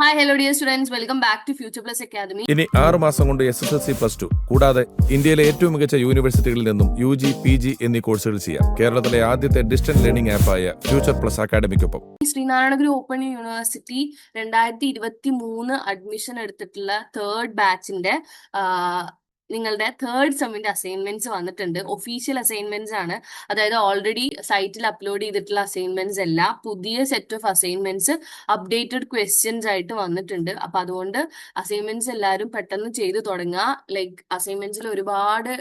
Hi hello dear students welcome back to future plus academy ഇനി ആറ് മാസം കൊണ്ട് S S L C plus two കൂടാതെ ഇന്ത്യയിലെ ഏറ്റവും മികച്ച യൂണിവേഴ്സിറ്റികളിൽ നിന്നും യു ജി പി ജി എന്നീ കോഴ്സുകൾ ചെയ്യാം. കേരളത്തിലെ ആദ്യത്തെ ഡിസ്റ്റന്റ് ലേണിംഗ് ആപ്പായ ഫ്യൂച്ചർ പ്ലസ് അക്കാദമിക്കൊപ്പം ശ്രീനാരായണ ഗുരു ഓപ്പൺ യൂണിവേഴ്സിറ്റി രണ്ടായിരത്തി ഇരുപത്തി മൂന്ന് അഡ്മിഷൻ എടുത്തിട്ടുള്ള തേർഡ് ബാച്ചിന്റെ നിങ്ങളുടെ തേർഡ് സെമ്മിന്റെ അസൈൻമെന്റ്സ് വന്നിട്ടുണ്ട്. ഒഫീഷ്യൽ അസൈൻമെന്റ്സ് ആണ്. അതായത് ഓൾറെഡി സൈറ്റിൽ അപ്ലോഡ് ചെയ്തിട്ടുള്ള അസൈൻമെന്റ്സ് അല്ല പുതിയ set of assignments updated questions ആയിട്ട് വന്നിട്ടുണ്ട്. അപ്പൊ അതുകൊണ്ട് അസൈൻമെന്റ്സ് എല്ലാവരും പെട്ടെന്ന് ചെയ്തു തുടങ്ങുക. ലൈക്ക് അസൈൻമെന്റ്സിൽ ഒരുപാട്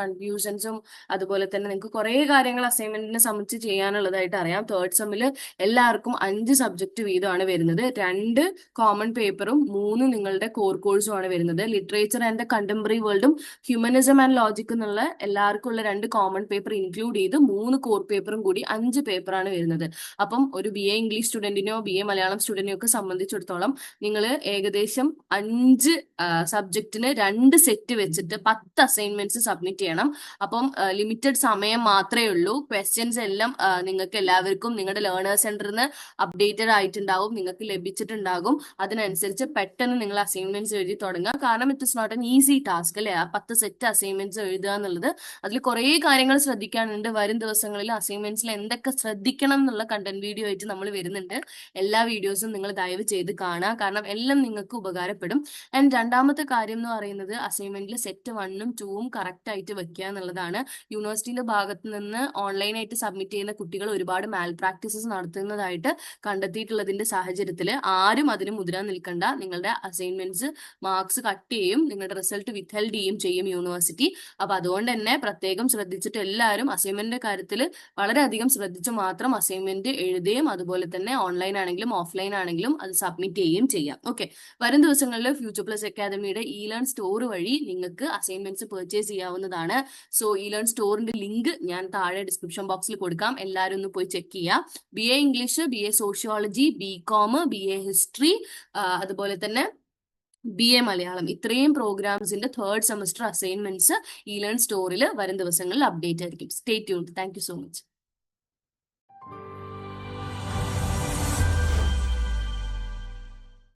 കൺഫ്യൂഷൻസും അതുപോലെ തന്നെ നിങ്ങൾക്ക് കുറെ കാര്യങ്ങൾ അസൈൻമെന്റിനെ സംബന്ധിച്ച് ചെയ്യാനുള്ളതായിട്ട് അറിയാം. തേർഡ് സെമ്മിൽ എല്ലാവർക്കും അഞ്ച് സബ്ജക്ട് വീതമാണ് വരുന്നത്. രണ്ട് കോമൺ പേപ്പറും മൂന്ന് നിങ്ങളുടെ കോർ കോഴ്സും ആണ് വരുന്നത്. ലിറ്ററേച്ചർ ആൻഡ് കണ്ടംപററി വേൾഡും ഹ്യൂമനിസം ആൻഡ് ലോജിക് എന്നുള്ള എല്ലാവർക്കും ഉള്ള രണ്ട് കോമൺ പേപ്പർ ഇൻക്ലൂഡ് ചെയ്ത് മൂന്ന് കോർ പേപ്പറും കൂടി അഞ്ച് പേപ്പറാണ് വരുന്നത്. അപ്പം ഒരു ബി എ ഇംഗ്ലീഷ് സ്റ്റുഡന്റിനോ ബി എ മലയാളം സ്റ്റുഡന്റിനോ ഒക്കെ സംബന്ധിച്ചിടത്തോളം നിങ്ങൾ ഏകദേശം അഞ്ച് സബ്ജക്റ്റിന് രണ്ട് സെറ്റ് വെച്ചിട്ട് പത്ത് അസൈൻമെന്റ്സ് സബ്മിറ്റ് ചെയ്യണം. അപ്പം ലിമിറ്റഡ് സമയം മാത്രമേ ഉള്ളൂ. ക്വസ്റ്റ്യൻസ് എല്ലാം നിങ്ങൾക്ക് എല്ലാവർക്കും നിങ്ങളുടെ ലേണേഴ്സ് സെന്ററിൽ നിന്ന് അപ്ഡേറ്റഡ് ആയിട്ടുണ്ടാവും. നിങ്ങൾക്ക് ലഭിച്ചിട്ടുണ്ടാകും. അതിനനുസരിച്ച് പെട്ടെന്ന് നിങ്ങൾ അസൈൻമെന്റ്സ് എഴുതി തുടങ്ങുക. കാരണം it is not an easy task അല്ലേ? ആ പത്ത് സെറ്റ് അസൈൻമെന്റ്സ് എഴുതുക എന്നുള്ളത്. അതിൽ കുറേ കാര്യങ്ങൾ ശ്രദ്ധിക്കാനുണ്ട്. വരും ദിവസങ്ങളിൽ അസൈൻമെന്റ്സിൽ എന്തൊക്കെ ശ്രദ്ധിക്കണം എന്നുള്ള കണ്ടന്റ് വീഡിയോ ആയിട്ട് നമ്മൾ വരുന്നുണ്ട്. എല്ലാ വീഡിയോസും നിങ്ങൾ ദയവ് ചെയ്ത് കാണുക. കാരണം എല്ലാം നിങ്ങൾക്ക് ഉപകാരപ്പെടും. ആൻഡ് രണ്ടാമത്തെ കാര്യം എന്ന് പറയുന്നത് അസൈൻമെന്റിൽ സെറ്റ് വണ്ണും ടൂവും കറക്റ്റ് ആയിട്ട് വെക്കുക എന്നുള്ളതാണ്. യൂണിവേഴ്സിറ്റിയുടെ ഭാഗത്ത് നിന്ന് ഓൺലൈനായിട്ട് സബ്മിറ്റ് ചെയ്യുന്ന കുട്ടികൾ ഒരുപാട് മാൽ പ്രാക്ടീസസ് നടത്തുന്നതായിട്ട് കണ്ടെത്തിയിട്ടുള്ളതിന്റെ സാഹചര്യത്തിൽ ആരും അതിന് മുതിരാൻ നിൽക്കണ്ട. നിങ്ങളുടെ അസൈൻമെന്റ്സ് മാർക്സ് കട്ട് ചെയ്യും. നിങ്ങളുടെ റിസൾട്ട് വിത്ത്ഹെൽഡ് ചെയ്യും ചെയ്യും യൂണിവേഴ്സിറ്റി. അപ്പൊ അതുകൊണ്ട് തന്നെ പ്രത്യേകം ശ്രദ്ധിച്ചിട്ട് എല്ലാവരും അസൈൻമെന്റിന്റെ കാര്യത്തിൽ വളരെയധികം ശ്രദ്ധിച്ച് മാത്രം അസൈൻമെന്റ് എഴുതുകയും അതുപോലെ തന്നെ ഓൺലൈൻ ആണെങ്കിലും ഓഫ്ലൈൻ ആണെങ്കിലും അത് സബ്മിറ്റ് ചെയ്യുകയും ചെയ്യാം. ഓക്കെ. വരും ദിവസങ്ങളിൽ ഫ്യൂച്ചർ പ്ലസ് അക്കാദമിയുടെ ഇ ലേൺ സ്റ്റോർ വഴി നിങ്ങൾക്ക് അസൈൻമെന്റ്സ് പർച്ചേസ് ചെയ്യാവുന്നതാണ്. സോ ഇ ലേൺ സ്റ്റോറിന്റെ ലിങ്ക് ഞാൻ താഴെ ഡിസ്ക്രിപ്ഷൻ ബോക്സിൽ കൊടുക്കാം. എല്ലാവരും ഒന്ന് പോയി ചെക്ക് ചെയ്യുക. B A English B A sociology B com B A history അതുപോലെ തന്നെ ബി എ മലയാളം. ഇത്രയും പ്രോഗ്രാംസിന്റെ third semester assignments e learn സ്റ്റോറിൽ വരും ദിവസങ്ങളിൽ അപ്ഡേറ്റ് ആയിരിക്കും. Stay tune thank so much